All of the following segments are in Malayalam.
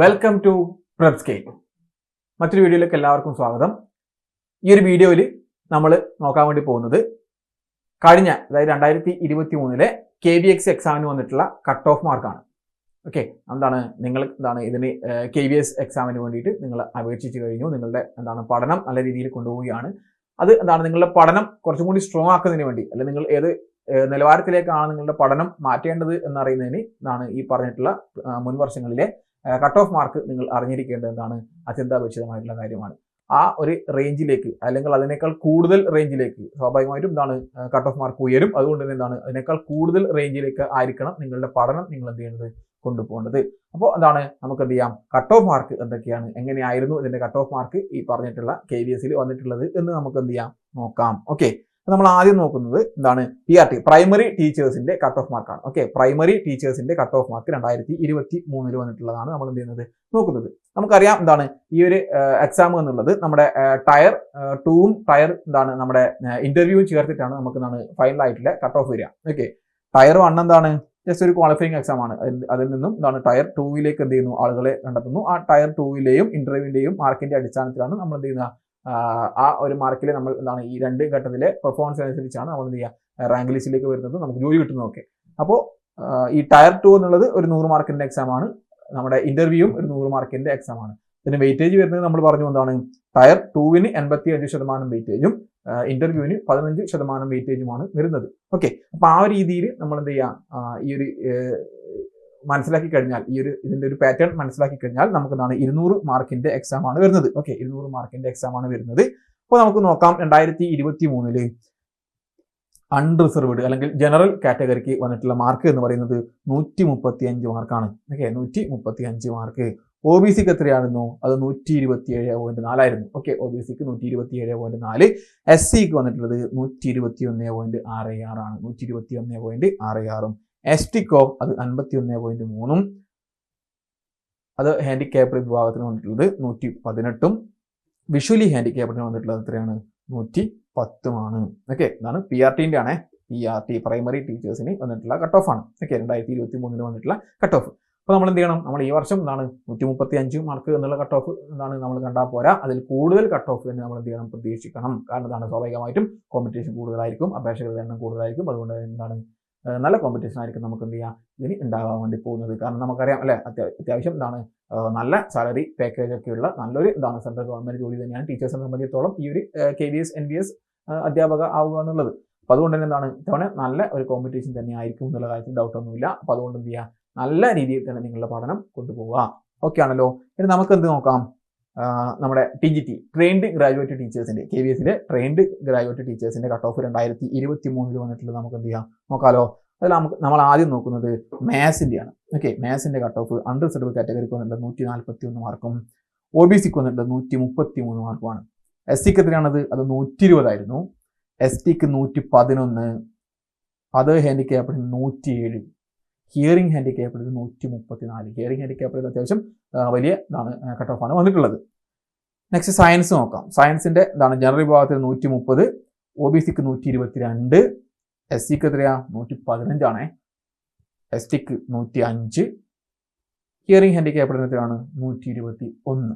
വെൽക്കം ടു സ്കെയിൽ മറ്റൊരു വീഡിയോയിലേക്ക് എല്ലാവർക്കും സ്വാഗതം. ഈ ഒരു വീഡിയോയിൽ നമ്മൾ നോക്കാൻ വേണ്ടി പോകുന്നത് കഴിഞ്ഞ അതായത് രണ്ടായിരത്തി ഇരുപത്തി മൂന്നിലെ കെ ബി എക്സ് എക്സാമിന് വന്നിട്ടുള്ള കട്ട് ഓഫ് മാർക്കാണ് ഓക്കെ എന്താണ് നിങ്ങൾ എന്താണ് ഇതിന് കെ ബി എസ് എക്സാമിന് വേണ്ടിയിട്ട് നിങ്ങൾ അപേക്ഷിച്ച് കഴിഞ്ഞു. നിങ്ങളുടെ എന്താണ് പഠനം നല്ല രീതിയിൽ കൊണ്ടുപോവുകയാണ്. അത് എന്താണ് നിങ്ങളുടെ പഠനം കുറച്ചും കൂടി സ്ട്രോങ് ആക്കുന്നതിന് വേണ്ടി അല്ലെങ്കിൽ നിങ്ങൾ ഏത് നിലവാരത്തിലേക്കാണ് നിങ്ങളുടെ പഠനം മാറ്റേണ്ടത് എന്നറിയുന്നതിന് ഇതാണ് ഈ പറഞ്ഞിട്ടുള്ള മുൻവർഷങ്ങളിലെ മുൻ വർഷങ്ങളിലെ കട്ട് ഓഫ് മാർക്ക് നിങ്ങൾ അറിഞ്ഞിരിക്കേണ്ടതെന്നാണ് അത്യന്താപേക്ഷിതമായിട്ടുള്ള കാര്യമാണ്. ആ ഒരു റേഞ്ചിലേക്ക് അല്ലെങ്കിൽ അതിനേക്കാൾ കൂടുതൽ റേഞ്ചിലേക്ക് സ്വാഭാവികമായിട്ടും എന്താണ്? കട്ട് ഓഫ് മാർക്ക് ഉയരും. അതുകൊണ്ട് തന്നെ എന്താണ്? അതിനേക്കാൾ കൂടുതൽ റേഞ്ചിലേക്ക് ആയിരിക്കണം നിങ്ങളുടെ പഠനം നിങ്ങൾ എന്ത് ചെയ്യുന്നത്? കൊണ്ടുപോകേണ്ടത്. അപ്പോൾ എന്താണ്? നമുക്ക് എന്ത് ചെയ്യാം? കട്ട് ഓഫ് മാർക്ക് എന്തൊക്കെയാണ്? എങ്ങനെയായിരുന്നു ഇതിന്റെ കട്ട് ഓഫ് മാർക്ക് ഈ പറഞ്ഞിട്ടുള്ള കെ വി എസിൽ വന്നിട്ടുള്ളത് എന്ന് നമുക്ക് എന്ത് ചെയ്യാം? നോക്കാം. ഓക്കെ നമ്മൾ ആദ്യം നോക്കുന്നത് എന്താണ് പി ആർ ടി പ്രൈമറി ടീച്ചേഴ്സിന്റെ കട്ട് ഓഫ് മാർക്കാണ് ഓക്കെ പ്രൈമറി ടീച്ചേഴ്സിന്റെ കട്ട് ഓഫ് മാർക്ക് രണ്ടായിരത്തി ഇരുപത്തി മൂന്നിൽ വന്നിട്ടുള്ളതാണ് നമ്മൾ എന്ത് ചെയ്യുന്നത്? നോക്കുന്നത്. നമുക്കറിയാം എന്താണ് ഈ ഒരു എക്സാം എന്നുള്ളത് നമ്മുടെ ടയർ ടൂവും ടയർ എന്താണ് നമ്മുടെ ഇന്റർവ്യൂവും ചേർത്തിട്ടാണ് നമുക്ക് എന്താണ് ഫൈനൽ ആയിട്ടുള്ള കട്ട് ഓഫ് വരിക. ഓക്കെ ടയർ വൺ എന്താണ്? ജസ്റ്റ് ഒരു ക്വാളിഫയിങ് എക്സാം ആണ്. അതിൽ- നിന്നും എന്താണ് ടയർ ടൂവിലേക്ക് എന്ത് ചെയ്യുന്നു? ആളുകളെ കണ്ടെത്തുന്നു. ആ ടയർ ടൂവിലെയും ഇന്റർവ്യൂവിന്റെയും മാർക്കിന്റെ അടിസ്ഥാനത്തിലാണ് നമ്മൾ എന്ത് ചെയ്യുന്ന ആഹ് ആ ഒരു മാർക്കിൽ നമ്മൾ എന്താണ് ഈ രണ്ട് ഘട്ടത്തിലെ പെർഫോമൻസ് അനുസരിച്ചാണ് നമ്മൾ എന്ത് ചെയ്യുക റാങ്ക് ലിസ്റ്റിലേക്ക് വരുന്നത് നമുക്ക് ജോലി കിട്ടുന്നതൊക്കെ അപ്പോൾ ഈ ടയർ ടു എന്നുള്ളത് ഒരു നൂറ് മാർക്കിന്റെ എക്സാമാണ് നമ്മുടെ ഇന്റർവ്യൂവും ഒരു നൂറ് മാർക്കിന്റെ എക്സാമാണ് ഇതിന് വെയിറ്റേജ് വരുന്നത് നമ്മൾ പറഞ്ഞു എന്താണ് ടയർ ടൂവിന് എൺപത്തി അഞ്ച് ശതമാനം വെയിറ്റേജും ഇന്റർവ്യൂവിന് പതിനഞ്ച് ശതമാനം വെയിറ്റേജുമാണ് വരുന്നത്. ഓക്കെ അപ്പൊ ആ രീതിയിൽ നമ്മൾ എന്ത് ചെയ്യുക ഈ ഒരു മനസ്സിലാക്കി കഴിഞ്ഞാൽ ഈ ഒരു ഇതിന്റെ ഒരു പാറ്റേൺ മനസ്സിലാക്കി കഴിഞ്ഞാൽ നമുക്ക് എന്താണ് ഇരുന്നൂറ് മാർക്കിന്റെ എക്സാം ആണ് വരുന്നത്. ഓക്കെ ഇരുന്നൂറ് മാർക്കിന്റെ എക്സാം ആണ് വരുന്നത്. അപ്പോൾ നമുക്ക് നോക്കാം രണ്ടായിരത്തി ഇരുപത്തി മൂന്നിൽ അൺറിസർവ്ഡ് അല്ലെങ്കിൽ ജനറൽ കാറ്റഗറിക്ക് വന്നിട്ടുള്ള മാർക്ക് എന്ന് പറയുന്നത് നൂറ്റി മുപ്പത്തി അഞ്ച് മാർക്കാണ് ഓക്കെ നൂറ്റി മുപ്പത്തി അഞ്ച് മാർക്ക് ഒ ബി സിക്ക് എത്രയായിരുന്നു? അത് നൂറ്റി ഇരുപത്തി ഏഴ് പോയിന്റ് നാലായിരുന്നു ഓക്കെ ഒ ബി സിക്ക് നൂറ്റി ഇരുപത്തി ഏഴ് പോയിന്റ് നാല് എസ് സിക്ക് വന്നിട്ടുള്ളത് നൂറ്റി ഇരുപത്തി ഒന്ന് പോയിന്റ് ആറ് ആറാണ് നൂറ്റി ഇരുപത്തി ഒന്ന് പോയിന്റ് ആറ് ആറും എസ് ടിക്കോ അത് അൻപത്തി ഒന്ന് പോയിന്റ് മൂന്നും അത് ഹാൻഡിക്യാപ്ഡ് വിഭാഗത്തിന് വന്നിട്ടുള്ളത് നൂറ്റി പതിനെട്ടും വിഷ്വലി ഹാൻഡിക്യാപ്ഡിന് വന്നിട്ടുള്ളത് എത്രയാണ്? നൂറ്റി പത്തുമാണ് ഓക്കെ ഇതാണ് പി ആർ ടിന്റെ ആണ് പി ആർ ടി പ്രൈമറി ടീച്ചേഴ്സിന് വന്നിട്ടുള്ള കട്ട് ഓഫ് ആണ്. ഓക്കെ രണ്ടായിരത്തി ഇരുപത്തി മൂന്നിന് വന്നിട്ടുള്ള കട്ട് ഓഫ് അപ്പോൾ നമ്മൾ എന്ത് ചെയ്യണം? നമ്മൾ ഈ വർഷം എന്താണ്? നൂറ്റി മുപ്പത്തി അഞ്ച് മാർക്ക് എന്നുള്ള കട്ട് ഓഫ് എന്താണ് നമ്മൾ കണ്ടാൽ പോരാ. അതിൽ കൂടുതൽ കട്ട് ഓഫ് തന്നെ നമ്മൾ എന്ത് ചെയ്യണം? പ്രതീക്ഷിക്കണം. കാരണം എന്താണ് സ്വാഭാവികമായിട്ടും കോമ്പറ്റീഷൻ കൂടുതലായിരിക്കും അപേക്ഷകളുടെ എണ്ണം കൂടുതലായിരിക്കും. അതുകൊണ്ട് എന്താണ്? നല്ല കോമ്പറ്റീഷൻ ആയിരിക്കും നമുക്ക് എന്ത് ചെയ്യാം? ഇതിന് ഉണ്ടാകാൻ വേണ്ടി പോകുന്നത്. കാരണം നമുക്കറിയാം അല്ലെ? അത്യാവശ്യം എന്താണ് നല്ല സാലറി പാക്കേജ് ഒക്കെ ഉള്ള നല്ലൊരു എന്താണ് സെൻട്രൽ ഗവൺമെന്റ് ജോലി തന്നെയാണ്. ടീച്ചേഴ്സിനെ സംബന്ധിച്ചിടത്തോളം ഈ ഒരു K B S N B S അധ്യാപക ആവുക എന്നുള്ളത്. അപ്പോൾ അതുകൊണ്ട് തന്നെ എന്താണ് ഇത്തവണ നല്ല ഒരു കോമ്പറ്റീഷൻ തന്നെ ആയിരിക്കും എന്നുള്ള കാര്യത്തിൽ ഡൗട്ട് ഒന്നുമില്ല. അപ്പോൾ അതുകൊണ്ട് എന്ത് ചെയ്യുക നല്ല രീതിയിൽ തന്നെ നിങ്ങളുടെ പഠനം കൊണ്ടുപോവുക. ഓക്കെ ആണല്ലോ? ഇനി നമുക്ക് എന്ത് നോക്കാം? നമ്മുടെ T G T trained graduate ടീച്ചേഴ്സിന്റെ K B എസിലെ ട്രെയിൻഡ് ഗ്രാജുവേറ്റ് ടീച്ചേഴ്സിന്റെ കട്ട് ഓഫ് രണ്ടായിരത്തി ഇരുപത്തി മൂന്നിൽ വന്നിട്ടുള്ളത് നമുക്ക് എന്ത് ചെയ്യാം നോക്കാലോ. അതിൽ നമുക്ക് നമ്മൾ ആദ്യം നോക്കുന്നത് മാത്സിന്റെ ആണ് ഓക്കെ മാത്സിന്റെ കട്ട് ഓഫ് അണ്ടർ റിസർവ് കാറ്റഗറിക്ക് വന്നിട്ടുള്ളത് നൂറ്റി നാൽപ്പത്തി ഒന്ന് മാർക്കും ഒ ബി സിക്ക് വന്നിട്ടുള്ളത് നൂറ്റി മുപ്പത്തി മൂന്ന് മാർക്കുമാണ് എസ് സിക്ക് എത്രയാണത്? അത് നൂറ്റി ഇരുപതായിരുന്നു എസ് ടിക്ക് നൂറ്റി പതിനൊന്ന് അതേ ഹാൻഡിക്യാപ്പിന് നൂറ്റി ഏഴ് ഹിയറിംഗ് ഹാൻഡിക്യാപ്പിന് നൂറ്റി മുപ്പത്തി നാല് ഹിയറിംഗ് ഹാൻഡിക്യാപ്പിന് അത്യാവശ്യം ആ, വലിയ ഇതാണ് കട്ട് ഓഫ് ആണ് വന്നിട്ടുള്ളത്. നെക്സ്റ്റ് സയൻസ് നോക്കാം. സയൻസിന്റെ ഇതാണ് ജനറൽ വിഭാഗത്തിൽ നൂറ്റി മുപ്പത് ഒ ബി സിക്ക് നൂറ്റി ഇരുപത്തി രണ്ട് എസ് സിക്ക് എത്രയാ? നൂറ്റി പതിനഞ്ചാണേ എസ് ടിക്ക് നൂറ്റി അഞ്ച് ഹിയറിംഗ് ഹാൻഡിക്യാപ്പിന് എത്രയാണ്? നൂറ്റി ഇരുപത്തി ഒന്ന്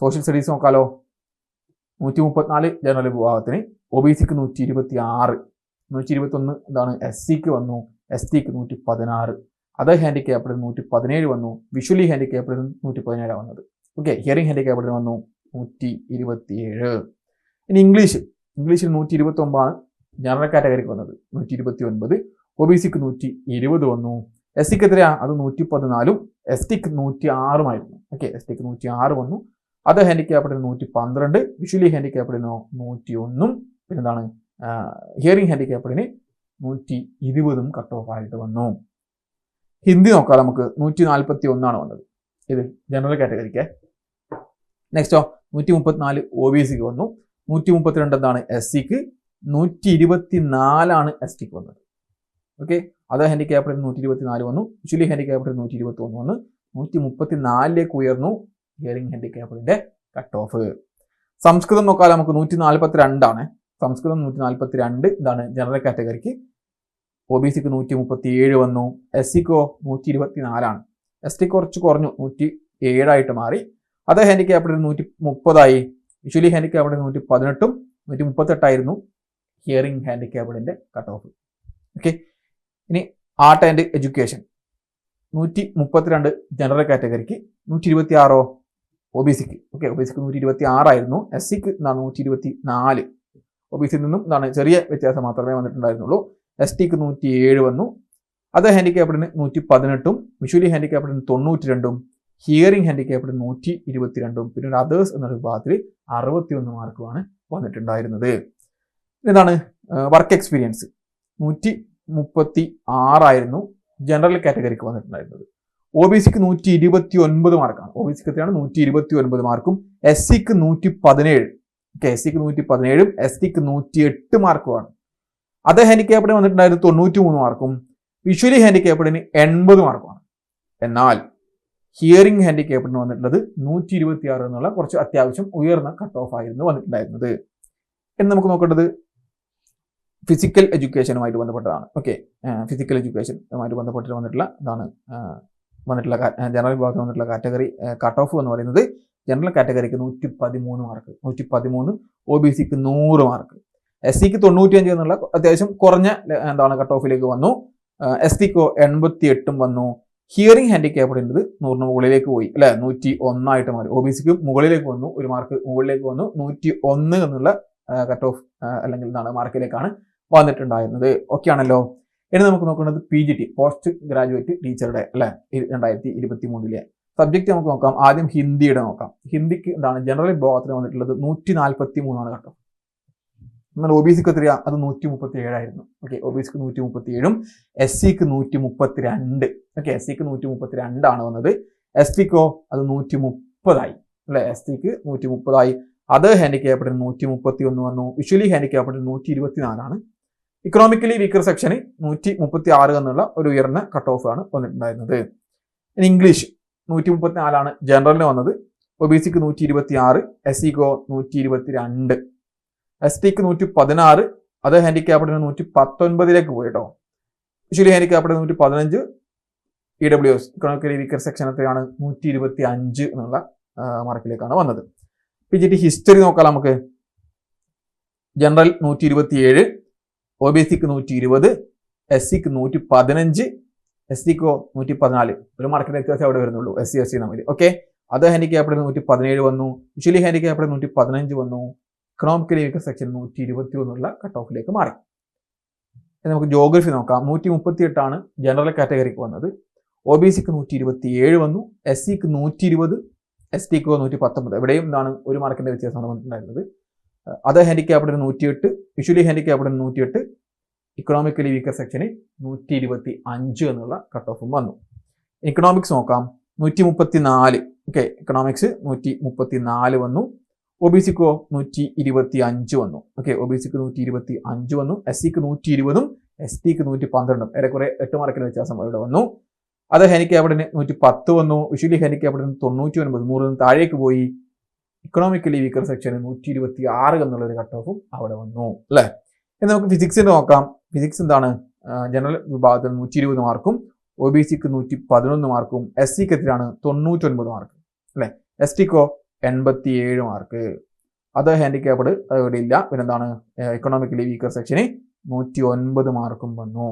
സോഷ്യൽ സ്റ്റഡീസ് നോക്കാലോ. നൂറ്റി മുപ്പത്തിനാല് ജനറൽ വിഭാഗത്തിന് ഒ ബി സിക്ക് നൂറ്റി ഇരുപത്തി ആറ് നൂറ്റി ഇരുപത്തി ഒന്ന് എന്താണ് എസ് സിക്ക് വന്നു. എസ് ടിക്ക് നൂറ്റി പതിനാറ് അതർ ഹാൻഡിക്യാപ്പിന് നൂറ്റി പതിനേഴ് വന്നു വിഷ്വലി ഹാൻഡിക്യാപ്പിന് നൂറ്റി പതിനേഴാണ് വന്നത്. ഓക്കെ ഹിയറിംഗ് ഹാൻഡിക്യാപ്പിന് വന്നു നൂറ്റി ഇരുപത്തിയേഴ് ഇനി ഇംഗ്ലീഷ് ഇംഗ്ലീഷിൽ നൂറ്റി ഇരുപത്തി ഒമ്പതാണ് ജനറൽ കാറ്റഗറിക്ക് വന്നത് നൂറ്റി ഇരുപത്തി ഒൻപത് ഒ ബി സിക്ക് നൂറ്റി ഇരുപത് വന്നു എസ് സിക്ക് എത്രയാ അത് നൂറ്റി പതിനാലും എസ് ടിക്ക് നൂറ്റി ആറുമായിരുന്നു ഓക്കെ എസ് ടിക്ക് നൂറ്റി ആറ് വന്നു അത് ഹാൻഡിക്യാപ്പിന് നൂറ്റി പന്ത്രണ്ട് വിഷ്വലി ഹാൻഡിക്യാപ്പിനോ നൂറ്റി ഒന്നും പിന്നെന്താണ് ഹിയറിംഗ് ഹാൻഡിക്യാപ്പിന് നൂറ്റി ഇരുപതും കട്ട് ഓഫ് ആയിട്ട് വന്നു. ഹിന്ദി നോക്കാം നമുക്ക്. നൂറ്റി നാൽപ്പത്തി ഒന്നാണ് വന്നത് ഇത് ജനറൽ കാറ്റഗറിക്ക് നെക്സ്റ്റോ നൂറ്റി മുപ്പത്തിനാല് ഒ ബി സിക്ക് വന്നു. നൂറ്റി മുപ്പത്തിരണ്ട് എന്താണ് എസ് സിക്ക് നൂറ്റി ഇരുപത്തി നാലാണ് എസ് ടിക്ക് വന്നത്. ഓക്കെ അത് ഹാൻഡിക്യാപ്പിന് നൂറ്റി ഇരുപത്തി നാല് വന്നു. വിഷ്വലി ഹാൻഡിക്യാപ്പിന് നൂറ്റി ഇരുപത്തി ഒന്ന് വന്നു നൂറ്റി മുപ്പത്തി നാലിലേക്ക് ഉയർന്നു ഹിയറിംഗ് ഹാൻഡിക്യാപ്പിന്റെ കട്ട് ഓഫ് സംസ്കൃതം നോക്കാൻ നമുക്ക് നൂറ്റി നാൽപ്പത്തി രണ്ടാണ് സംസ്കൃതം നൂറ്റി നാൽപ്പത്തി രണ്ട് ഇതാണ് ജനറൽ കാറ്റഗറിക്ക് ഒ ബി സിക്ക് നൂറ്റി മുപ്പത്തി ഏഴ് വന്നു എസ് സിക്കോ നൂറ്റി ഇരുപത്തി നാലാണ് എസ് ടി കുറച്ച് കുറഞ്ഞു നൂറ്റി ഏഴായിട്ട് മാറി. അത് ഹാൻഡിക്യാപ്ഡ് നൂറ്റി മുപ്പതായി വിഷ്വലി ഹാൻഡിക്യാപ്ഡ് നൂറ്റി പതിനെട്ടും നൂറ്റി മുപ്പത്തെട്ടായിരുന്നു ഹിയറിംഗ് ഹാൻഡിക്യാപ്ഡിന്റെ കട്ട് ഓഫ് ഓക്കെ ഇനി ആർട്ട് ആൻഡ് എഡ്യൂക്കേഷൻ നൂറ്റി മുപ്പത്തിരണ്ട് ജനറൽ കാറ്റഗറിക്ക് നൂറ്റി ഇരുപത്തി ആറോ ഒ ബി സിക്ക് ഓക്കെ ഒ ബി സിക്ക് നൂറ്റി ഇരുപത്തി ആറായിരുന്നു എസ് സിക്ക് എന്താണ് നൂറ്റി ഇരുപത്തി നാല് ഒ ബി സിയിൽ നിന്നും എന്താണ് ചെറിയ വ്യത്യാസം മാത്രമേ വന്നിട്ടുണ്ടായിരുന്നുള്ളൂ. എസ് ടിക്ക് നൂറ്റി ഏഴ് വന്നു. അതർ ഹാൻഡിക്യാപ്ഡിന് നൂറ്റി പതിനെട്ടും വിഷ്വലി ഹാൻഡിക്യാപ്ഡിന് തൊണ്ണൂറ്റി രണ്ടും ഹിയറിംഗ് ഹാൻഡിക്യാപ്ഡിന് നൂറ്റി ഇരുപത്തിരണ്ടും പിന്നെ ഒരു അതേഴ്സ് എന്ന വിഭാഗത്തിൽ അറുപത്തിയൊന്ന് മാർക്കുമാണ് വന്നിട്ടുണ്ടായിരുന്നത്. എന്താണ് വർക്ക് എക്സ്പീരിയൻസ് നൂറ്റി മുപ്പത്തി ആറായിരുന്നു ജനറൽ കാറ്റഗറിക്ക് വന്നിട്ടുണ്ടായിരുന്നത്. ഒ ബി സിക്ക് നൂറ്റി ഇരുപത്തി ഒൻപത് മാർക്കാണ് ഒ ബി സിക്ക് എത്രയാണ്? നൂറ്റി ഇരുപത്തി ഒൻപത് മാർക്കും. എസ് സിക്ക് നൂറ്റി പതിനേഴ് ഓക്കെ എസ് സിക്ക് നൂറ്റി പതിനേഴും എസ് ടിക്ക് നൂറ്റി എട്ട് മാർക്കുമാണ്. അതേ ഹാൻഡിക്യാപ്പിന് വന്നിട്ടുണ്ടായിരുന്നു തൊണ്ണൂറ്റി മൂന്ന് മാർക്കും വിഷ്വലി ഹാൻഡിക്യാപ്പിഡിന് എൺപത് മാർക്കുമാണ്. എന്നാൽ ഹിയറിംഗ് ഹാൻഡിക്യാപ്പിഡിന് വന്നിട്ടുള്ളത് നൂറ്റി ഇരുപത്തി ആറ് എന്നുള്ള കുറച്ച് അത്യാവശ്യം ഉയർന്ന കട്ട് ഓഫ് ആയിരുന്നു വന്നിട്ടുണ്ടായിരുന്നത്. എന്ന് നമുക്ക് നോക്കേണ്ടത് ഫിസിക്കൽ എഡ്യൂക്കേഷനുമായിട്ട് ബന്ധപ്പെട്ടതാണ്. ഓക്കെ ഫിസിക്കൽ എഡ്യൂക്കേഷനുമായിട്ട് ബന്ധപ്പെട്ട് വന്നിട്ടുള്ള ഇതാണ് വന്നിട്ടുള്ള ജനറൽ വിഭാഗത്തിൽ വന്നിട്ടുള്ള കാറ്റഗറി കട്ട് ഓഫ് എന്ന് പറയുന്നത് ജനറൽ കാറ്റഗറിക്ക് നൂറ്റി പതിമൂന്ന് മാർക്ക് നൂറ്റി പതിമൂന്ന് ഒ ബി സിക്ക് നൂറ് മാർക്ക്. എസ് സിക്ക് തൊണ്ണൂറ്റിയഞ്ച് എന്നുള്ള അത്യാവശ്യം കുറഞ്ഞ എന്താണ് കട്ട് ഓഫിലേക്ക് വന്നു. എസ് സിക്കോ എൺപത്തി എട്ടും വന്നു. ഹിയറിംഗ് ഹാൻഡിക്യാപ്ഡിന്റെത് നൂറിന് മുകളിലേക്ക് പോയി. അല്ലെ? നൂറ്റി ഒന്നായിട്ട് മാറി. ഒ ബി സിക്ക് മുകളിലേക്ക് വന്നു. ഒരു മാർക്ക് മുകളിലേക്ക് വന്നു. നൂറ്റി ഒന്ന് എന്നുള്ള കട്ട് ഓഫ് അല്ലെങ്കിൽ എന്താണ് മാർക്കിലേക്കാണ് വന്നിട്ടുണ്ടായിരുന്നത്. ഓക്കെ ആണല്ലോ. ഇനി നമുക്ക് നോക്കുന്നത് P G T post graduate ടീച്ചറുടെ അല്ലെ? രണ്ടായിരത്തി ഇരുപത്തി മൂന്നിലെ സബ്ജക്റ്റ് നമുക്ക് നോക്കാം. ആദ്യം ഹിന്ദിയുടെ നോക്കാം. ഹിന്ദിക്ക് എന്താണ് ജനറൽ വിഭാഗത്തിന് വന്നിട്ടുള്ളത് നൂറ്റി നാൽപ്പത്തി മൂന്നാണ് കേട്ടോ എന്നാൽ ഒ ബി സിക്ക് എത്രയാ? അത് നൂറ്റി മുപ്പത്തി ഏഴായിരുന്നു ഓക്കെ ഒ ബി സിക്ക് നൂറ്റി മുപ്പത്തി ഏഴും എസ് സിക്ക് നൂറ്റി മുപ്പത്തി രണ്ട് ഓക്കെ എസ് സിക്ക് നൂറ്റി മുപ്പത്തി രണ്ടാണ് വന്നത് എസ് ടിക്കോ അത് നൂറ്റി മുപ്പതായി അല്ലെ? എസ് ടിക്ക് നൂറ്റി മുപ്പതായി അത് ഹാൻഡിക്യാപ്പിഡിന് നൂറ്റി മുപ്പത്തി ഒന്ന് വന്നു. വിഷ്വലി ഹാൻഡിക്യാപ്പിഡിന് നൂറ്റി ഇരുപത്തി നാലാണ് ഇക്കണോമിക്കലി വീക്കർ സെക്ഷന് നൂറ്റി മുപ്പത്തി ആറ് എന്നുള്ള ഒരു ഉയർന്ന കട്ട് ഓഫ് ആണ് വന്നിട്ടുണ്ടായിരുന്നത്. ഇനി ഇംഗ്ലീഷ് നൂറ്റി മുപ്പത്തി നാലാണ് ജനറലിന് വന്നത്. ഒ ബി സിക്ക് നൂറ്റി ഇരുപത്തി ആറ് എസ് സിക്കോ നൂറ്റി ഇരുപത്തി രണ്ട് എസ് ടിക്ക് നൂറ്റി പതിനാറ് അത് ഹാൻഡിക്യാപ്പിഡിന് നൂറ്റി പത്തൊൻപതിലേക്ക് പോയി കേട്ടോ വിഷ്വലി ഹാൻഡിക്യാപ്പിഡിന് നൂറ്റി പതിനഞ്ച് E W S economically weaker സെക്ഷനത്തിലാണ് നൂറ്റി ഇരുപത്തി അഞ്ച് എന്നുള്ള മാർക്കിലേക്കാണ് വന്നത്. പി ജി ടി ഹിസ്റ്ററി നോക്കാം നമുക്ക്. ജനറൽ നൂറ്റി ഇരുപത്തി ഏഴ് ഒ ബി സിക്ക് നൂറ്റി ഇരുപത് എസ് സിക്ക് നൂറ്റി പതിനഞ്ച് എസ് സിക്കോ നൂറ്റി പതിനാല് ഒരു മാർക്കിന്റെ വ്യത്യാസം അവിടെ വരുന്നുള്ളൂ എസ് സി എസ് സി തമ്മിൽ ഓക്കെ അത് ഹാൻഡിക്യാപ്പിഡ് നൂറ്റി പതിനേഴ് വന്നു. വിഷ്വലി ഹാൻഡിക്യാപ്പിഡ് നൂറ്റി പതിനഞ്ച് വന്നു. ഇക്കണോമിക്കലി വീക്കർ സെക്ഷൻ നൂറ്റി ഇരുപത്തി ഒന്നുള്ള കട്ട് ഓഫിലേക്ക് മാറി നമുക്ക് ജോഗ്രഫി നോക്കാം. നൂറ്റി മുപ്പത്തി എട്ടാണ് ജനറൽ കാറ്റഗറിക്ക് വന്നത്. ഒ ബി സിക്ക് നൂറ്റി ഇരുപത്തി ഏഴ് വന്നു എസ് സിക്ക് നൂറ്റി ഇരുപത് എസ് ടിക്ക് നൂറ്റി പത്തൊമ്പത് എവിടെയും എന്താണ് ഒരു മാർക്കിന്റെ വ്യത്യാസമാണ് വന്നിട്ടുണ്ടായിരുന്നത്. അത് ഹാൻഡിക്യാപ്ഡിന് നൂറ്റിയെട്ട് വിഷ്വലി ഹാൻഡിക്യാപ്ഡിന് നൂറ്റിയെട്ട് ഇക്കണോമിക്കലി വീക്കർ സെക്ഷന് നൂറ്റി ഇരുപത്തി അഞ്ച് എന്നുള്ള കട്ട് ഓഫും വന്നു. ഇക്കണോമിക്സ് നോക്കാം. നൂറ്റി മുപ്പത്തി നാല് ഓക്കെ ഇക്കണോമിക്സ് നൂറ്റി മുപ്പത്തി നാല് വന്നു. ഒ ബി സിക്കോ നൂറ്റി ഇരുപത്തി അഞ്ച് വന്നു. ഓക്കെ ഒ ബി സിക്ക് നൂറ്റി ഇരുപത്തി അഞ്ച് വന്നു. എസ് സിക്ക് നൂറ്റി ഇരുപതും എസ് ടിക്ക് നൂറ്റി പന്ത്രണ്ടും ഏറെക്കുറെ എട്ട് മാർക്കിന് വ്യത്യാസം ഇവിടെ വന്നു. അത് അവിടെ നൂറ്റി പത്ത് വന്നു. വിഷ്വലി നിന്ന് തൊണ്ണൂറ്റി ഒൻപത് നൂറിന് താഴേക്ക് പോയി. ഇക്കണോമിക്കലി വീക്കർ സെക്ഷന് നൂറ്റി ഇരുപത്തി ആറ് എന്നുള്ള ഒരു കട്ട് ഓഫും അവിടെ വന്നു. അല്ലേ? ഇനി നമുക്ക് ഫിസിക്സ് നോക്കാം. ഫിസിക്സ് എന്താണ്? ജനറൽ വിഭാഗത്തിൽ നൂറ്റി ഇരുപത് മാർക്കും ഒ ബി സിക്ക് നൂറ്റി പതിനൊന്ന് മാർക്കും എസ് സിക്ക് എത്തിനാണ് തൊണ്ണൂറ്റൊൻപത് മാർക്ക്. അല്ലെ? എസ് ടിക്കോ എൺപത്തി ഏഴ് മാർക്ക്. അത് ഹാൻഡിക്യാപ്ഡ് ഇവിടെ ഇല്ല. പിന്നെന്താണ്? എക്കണോമിക്കലി വീക്കർ സെക്ഷന് നൂറ്റി ഒൻപത് മാർക്കും വന്നു.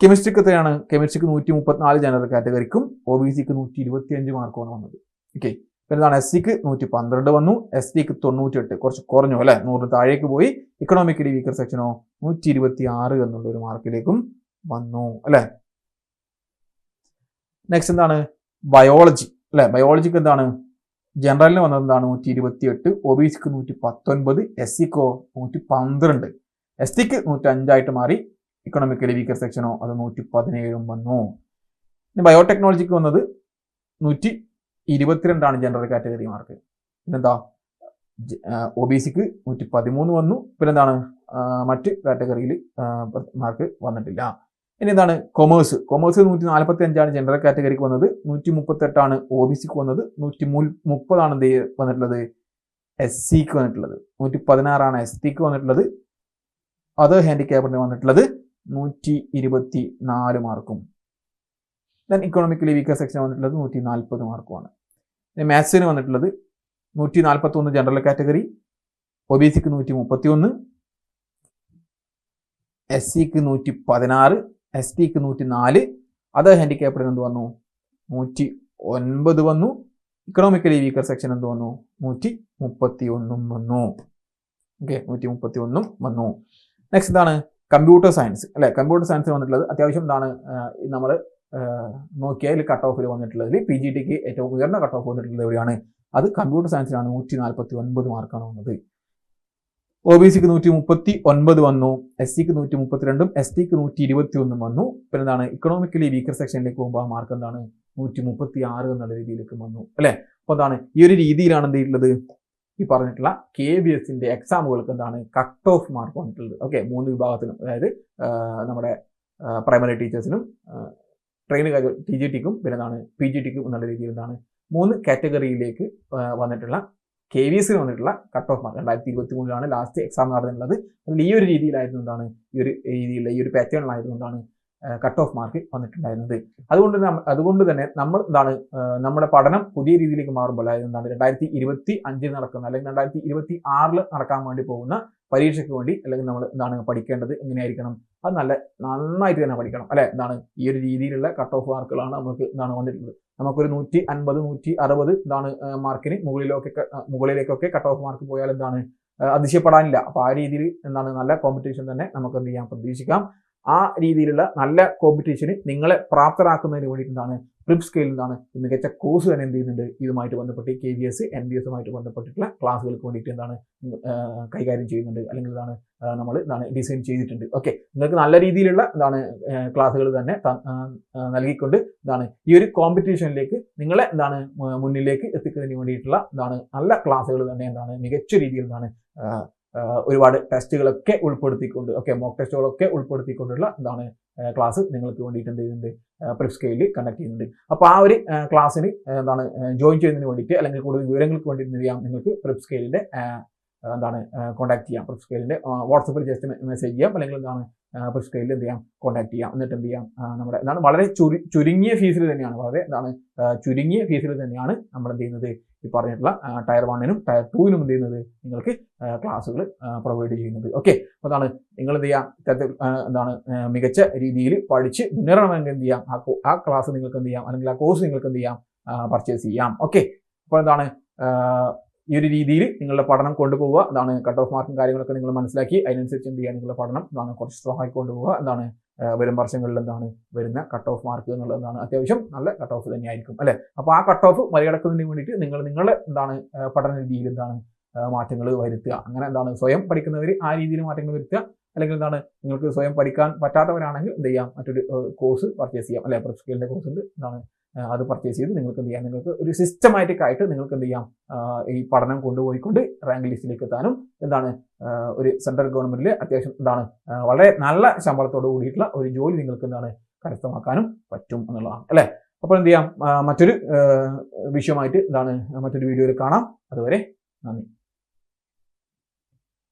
കെമിസ്ട്രിക്ക് എത്രയാണ്? കെമിസ്ട്രിക്ക് നൂറ്റി മുപ്പത്തിനാല് ജനറൽ കാറ്റഗറിക്കും ഒ ബി സിക്ക് നൂറ്റി ഇരുപത്തി അഞ്ച് മാർക്കുമാണ് വന്നത്. ഓക്കെ പിന്നെന്താണ്? എസ് സിക്ക് നൂറ്റി പന്ത്രണ്ട് വന്നു. എസ് ടിക്ക് തൊണ്ണൂറ്റെട്ട് കുറച്ച് കുറഞ്ഞു അല്ലെ? നൂറിന് താഴേക്ക് പോയി. ഇക്കണോമിക്കലി വീക്കർ സെക്ഷനോ നൂറ്റി ഇരുപത്തി ആറ് എന്നുള്ള ഒരു മാർക്കിലേക്കും വന്നു അല്ലേ? നെക്സ്റ്റ് എന്താണ്? ബയോളജി അല്ലെ? ബയോളജിക്ക് എന്താണ്? ജനറലിന് വന്നത് എന്താണ് നൂറ്റി ഇരുപത്തി എട്ട് ഒ ബി സിക്ക് നൂറ്റി പത്തൊൻപത് എസ് സിക്കോ നൂറ്റി പന്ത്രണ്ട് എസ് ടിക്ക് നൂറ്റി അഞ്ചായിട്ട് മാറി ഇക്കണോമിക്കലി വീക്കർ സെക്ഷനോ അത് നൂറ്റി പതിനേഴും വന്നു പിന്നെ ബയോടെക്നോളജിക്ക് വന്നത് നൂറ്റി ഇരുപത്തിരണ്ടാണ് ജനറൽ കാറ്റഗറി മാർക്ക് പിന്നെന്താ? ഒ ബി സിക്ക് നൂറ്റി പതിമൂന്ന് വന്നു. പിന്നെന്താണ്? മറ്റ് കാറ്റഗറിയിൽ മാർക്ക് വന്നിട്ടില്ല. ഇനി എന്താണ്? കൊമേഴ്സ് കൊമേഴ്സ് നൂറ്റി നാൽപ്പത്തി അഞ്ചാണ് ജനറൽ കാറ്റഗറിക്ക് വന്നത്. നൂറ്റി മുപ്പത്തെട്ടാണ് ഒ ബി സിക്ക് വന്നത്. നൂറ്റി മുപ്പതാണ് എന്ത് വന്നിട്ടുള്ളത്? എസ് സിക്ക് വന്നിട്ടുള്ളത്. നൂറ്റി പതിനാറാണ് എസ് ടിക്ക് വന്നിട്ടുള്ളത്. അത് ഹാൻഡിക്യാപ്പിന് വന്നിട്ടുള്ളത്. നൂറ്റി ഇരുപത്തി നാല് മാർക്കും ദെൻ ഇക്കോണമിക്കലി വീക്കർ സെക്ഷൻ വന്നിട്ടുള്ളത് നൂറ്റി നാൽപ്പത് മാർക്കുമാണ് പിന്നെ മാത്സിന് വന്നിട്ടുള്ളത് നൂറ്റി നാൽപ്പത്തി ഒന്ന് ജനറൽ കാറ്റഗറി ഒ ബി സിക്ക് നൂറ്റി മുപ്പത്തി ഒന്ന് എസ് സിക്ക് നൂറ്റി പതിനാറ് എസ് ടിക്ക് നൂറ്റി നാല് അതർ ഹാൻഡിക്യാപ്ഡിന് എന്ത് വന്നു? നൂറ്റി ഒൻപത് വന്നു. ഇക്കണോമിക്കലി വീക്കർ സെക്ഷൻ എന്ത് വന്നു? നൂറ്റി മുപ്പത്തി ഒന്നും വന്നു. ഓക്കെ നൂറ്റി മുപ്പത്തി ഒന്നും വന്നു. നെക്സ്റ്റ് എന്താണ് കമ്പ്യൂട്ടർ സയൻസ് അല്ലെ? കമ്പ്യൂട്ടർ സയൻസിൽ വന്നിട്ടുള്ളത് അത്യാവശ്യം എന്താണ് നമ്മൾ നോക്കിയാൽ കട്ട് ഓഫിൽ വന്നിട്ടുള്ളതിൽ പി ജി ടിക്ക് ഏറ്റവും ഉയർന്ന കട്ട് ഓഫ് വന്നിട്ടുള്ളത് എവിടെയാണ്? അത് കമ്പ്യൂട്ടർ സയൻസിലാണ് നൂറ്റി നാൽപ്പത്തി ഒൻപത് മാർക്കാണ് വന്നത്. ഒ ബി സിക്ക് നൂറ്റി മുപ്പത്തി ഒൻപത് വന്നു എസ് സിക്ക് നൂറ്റി മുപ്പത്തിരണ്ടും എസ് ടിക്ക് നൂറ്റി ഇരുപത്തി ഒന്നും വന്നു. പിന്നെ എന്താണ് ഇക്കണോമിക്കലി വീക്കർ സെക്ഷനിലേക്ക് പോകുമ്പോൾ ആ മാർക്ക് എന്താണ്? നൂറ്റി മുപ്പത്തി ആറ് എന്നുള്ള രീതിയിലേക്ക് വന്നു അല്ലേ? അപ്പോൾ എന്താണ്? ഈ ഒരു രീതിയിലാണ് എന്ത് ചെയ്തിട്ടുള്ളത് ഈ പറഞ്ഞിട്ടുള്ള കെ ബി എസിന്റെ എക്സാമുകൾക്ക് എന്താണ്? കട്ട് ഓഫ് മാർക്ക് വന്നിട്ടുള്ളത്. ഓക്കെ മൂന്ന് വിഭാഗത്തിനും അതായത് നമ്മുടെ പ്രൈമറി ടീച്ചേഴ്സിനും ട്രെയിൻ ടി ജി ടിക്കും പിന്നെ എന്താണ് പി ജി ടിക്കും എന്നുള്ള രീതിയിൽ എന്താണ്? മൂന്ന് കാറ്റഗറിയിലേക്ക് വന്നിട്ടുള്ള കെ വി എസിന് വന്നിട്ടുള്ള കട്ട് ഓഫ് മാർക്ക് രണ്ടായിരത്തി ഇരുപത്തി മൂന്നിലാണ് ലാസ്റ്റ് എക്സാം നടന്നിട്ടുള്ളത്. അതിൽ ഈ ഒരു രീതിയിലായിരുന്നു എന്താണ് ഈ ഒരു രീതിയിലുള്ള ഈ ഒരു പാറ്റേണിലായിരുന്നു എന്താണ് കട്ട് ഓഫ് മാർക്ക് വന്നിട്ടുണ്ടായിരുന്നത്. അതുകൊണ്ട് അതുകൊണ്ട് തന്നെ നമ്മൾ എന്താണ് നമ്മുടെ പഠനം പുതിയ രീതിയിലേക്ക് മാറുമ്പോൾ അതായത് എന്താണ് രണ്ടായിരത്തി ഇരുപത്തി അഞ്ചിൽ നടക്കുന്ന അല്ലെങ്കിൽ രണ്ടായിരത്തി ഇരുപത്തി ആറിൽ നടക്കാൻ വേണ്ടി പോകുന്ന പരീക്ഷയ്ക്ക് വേണ്ടി അല്ലെങ്കിൽ നമ്മൾ എന്താണ് പഠിക്കേണ്ടത് എങ്ങനെയായിരിക്കണം അത് നല്ല നന്നായിട്ട് തന്നെ പഠിക്കണം അല്ലെ? എന്താണ് ഈ ഒരു രീതിയിലുള്ള കട്ട് ഓഫ് മാർക്കുകളാണ് നമുക്ക് എന്താണ് വന്നിട്ടുള്ളത്. നമുക്കൊരു നൂറ്റി അൻപത് നൂറ്റി അറുപത് എന്താണ് മാർക്കിന് മുകളിലൊക്കെ മുകളിലേക്കൊക്കെ കട്ട് ഓഫ് മാർക്ക് പോയാൽ എന്താണ് അതിശയപ്പെടാനില്ല. അപ്പോൾ ആ രീതിയിൽ എന്താണ് നല്ല കോമ്പറ്റീഷൻ തന്നെ നമുക്ക് എന്ത് ചെയ്യാം പ്രതീക്ഷിക്കാം. ആ രീതിയിലുള്ള നല്ല കോമ്പറ്റീഷന് നിങ്ങളെ പ്രാപ്തരാക്കുന്നതിന് വേണ്ടിയിട്ടാണ് ട്രിപ്പ് സ്കെയിൽ എന്താണ് മികച്ച കോഴ്സ് തന്നെ എന്ത് ചെയ്യുന്നുണ്ട്? ഇതുമായിട്ട് ബന്ധപ്പെട്ട് K V S N B എസുമായിട്ട് ബന്ധപ്പെട്ടിട്ടുള്ള ക്ലാസ്സുകൾക്ക് വേണ്ടിയിട്ട് എന്താണ് കൈകാര്യം ചെയ്യുന്നുണ്ട്. അല്ലെങ്കിൽ ഇതാണ് നമ്മൾ ഇതാണ് ഡിസൈൻ ചെയ്തിട്ടുണ്ട്. ഓക്കെ നിങ്ങൾക്ക് നല്ല രീതിയിലുള്ള എന്താണ് ക്ലാസ്സുകൾ തന്നെ നൽകിക്കൊണ്ട് എന്താണ് ഈ ഒരു കോമ്പറ്റീഷനിലേക്ക് നിങ്ങളെ എന്താണ് മുന്നിലേക്ക് എത്തിക്കുന്നതിന് വേണ്ടിയിട്ടുള്ള ഇതാണ് നല്ല ക്ലാസ്സുകൾ തന്നെ എന്താണ് മികച്ച രീതിയിൽ എന്താണ് ഒരുപാട് ടെസ്റ്റുകളൊക്കെ ഉൾപ്പെടുത്തിക്കൊണ്ട് ഓക്കെ മോക്ക് ടെസ്റ്റുകളൊക്കെ ഉൾപ്പെടുത്തിക്കൊണ്ടുള്ള എന്താണ് ക്ലാസ് നിങ്ങൾക്ക് വേണ്ടിയിട്ട് എന്ത് ചെയ്യുന്നുണ്ട് പ്രിഫ് സ്കെയിലിൽ കണ്ടക്ട് ചെയ്യുന്നുണ്ട്. അപ്പോൾ ആ ഒരു ക്ലാസ്സിന് എന്താണ് ജോയിൻ ചെയ്യുന്നതിന് വേണ്ടിയിട്ട് അല്ലെങ്കിൽ കൂടുതൽ വിവരങ്ങൾക്ക് വേണ്ടി എന്ത് ചെയ്യാം നിങ്ങൾക്ക് പ്രിഫ് സ്കെയിലിന്റെ എന്താണ് കോൺടാക്ട് ചെയ്യാം. പ്രിസ്കെയിലിന്റെ വാട്സപ്പിൽ ജസ്റ്റ് മെസ്സേജ് ചെയ്യാം. അല്ലെങ്കിൽ എന്താണ് പ്രിസ്കെയിൽ എന്ത് ചെയ്യാം കോൺടാക്ട് ചെയ്യാം. എന്നിട്ട് എന്ത് ചെയ്യാം നമ്മുടെ എന്താണ് വളരെ ചുരു ചുരുങ്ങിയ ഫീസിൽ തന്നെയാണ്. വളരെ എന്താണ് ചുരുങ്ങിയ ഫീസിൽ തന്നെയാണ് നമ്മൾ എന്ത് ചെയ്യുന്നത്? ഈ പറഞ്ഞിട്ടുള്ള ടയർ വണ്ണിനും ടയർ ടൂവിനും എന്ത് ചെയ്യുന്നത്? നിങ്ങൾക്ക് ക്ലാസ്സുകൾ പ്രൊവൈഡ് ചെയ്യുന്നത്. ഓക്കെ അപ്പോൾ അതാണ് നിങ്ങൾ എന്ത് ചെയ്യാം ഇത്തരത്തിൽ എന്താണ് മികച്ച രീതിയിൽ പഠിച്ച് മുന്നേറണമെങ്കിൽ എന്ത് ചെയ്യാം ആ ക്ലാസ് നിങ്ങൾക്ക് എന്ത് ചെയ്യാം അല്ലെങ്കിൽ ആ കോഴ്സ് നിങ്ങൾക്ക് എന്ത് ചെയ്യാം പർച്ചേസ് ചെയ്യാം. ഓക്കെ അപ്പോൾ എന്താണ് ഈ ഒരു രീതിയിൽ നിങ്ങളുടെ പഠനം കൊണ്ടുപോവുക. അതാണ് കട്ട് ഓഫ് മാർക്കും കാര്യങ്ങളൊക്കെ നിങ്ങൾ മനസ്സിലാക്കി. അതിനനുസരിച്ച് എന്ത് ചെയ്യുക നിങ്ങളുടെ പഠനം എന്താണ് കുറച്ച് സ്ട്രോങ് ആയി കൊണ്ടുപോവുക. എന്താണ് വരും വർഷങ്ങളിൽ എന്താണ് വരുന്ന കട്ട് ഓഫ് മാർക്ക് എന്നുള്ളത് എന്താണ് അത്യാവശ്യം നല്ല കട്ട് ഓഫ് തന്നെയായിരിക്കും അല്ലേ? അപ്പോൾ ആ കട്ട് ഓഫ് മറികടക്കുന്നതിന് വേണ്ടിയിട്ട് നിങ്ങൾ നിങ്ങളുടെ എന്താണ് പഠന രീതിയിൽ എന്താണ് മാറ്റങ്ങൾ വരുത്തുക. അങ്ങനെ എന്താണ് സ്വയം പഠിക്കുന്നവർ ആ രീതിയിൽ മാറ്റങ്ങൾ വരുത്തുക. അല്ലെങ്കിൽ എന്താണ് നിങ്ങൾക്ക് സ്വയം പഠിക്കാൻ പറ്റാത്തവരാണെങ്കിൽ എന്ത് ചെയ്യാം? മറ്റൊരു കോഴ്സ് പർച്ചേസ് ചെയ്യാം അല്ലെ? പ്രിപ്പ് കോഴ്സ് ഉണ്ട്. എന്താണ് അത് പർച്ചേസ് ചെയ്ത് നിങ്ങൾക്ക് എന്ത് ചെയ്യാം? നിങ്ങൾക്ക് ഒരു സിസ്റ്റമാറ്റിക് ആയിട്ട് നിങ്ങൾക്ക് എന്ത് ചെയ്യാം? ഈ പഠനം കൊണ്ടുപോയിക്കൊണ്ട് റാങ്ക് ലിസ്റ്റിലേക്ക് എത്താനും എന്താണ് ഒരു സെൻട്രൽ ഗവൺമെന്റിൽ അത്യാവശ്യം എന്താണ് വളരെ നല്ല ശമ്പളത്തോട് കൂടിയിട്ടുള്ള ഒരു ജോലി നിങ്ങൾക്ക് എന്താണ് കരസ്ഥമാക്കാനും പറ്റും എന്നുള്ളതാണ് അല്ലേ? അപ്പോൾ എന്ത് ചെയ്യാം? മറ്റൊരു വിഷയമായിട്ട് എന്താണ് മറ്റൊരു വീഡിയോയിൽ കാണാം. അതുവരെ നന്ദി.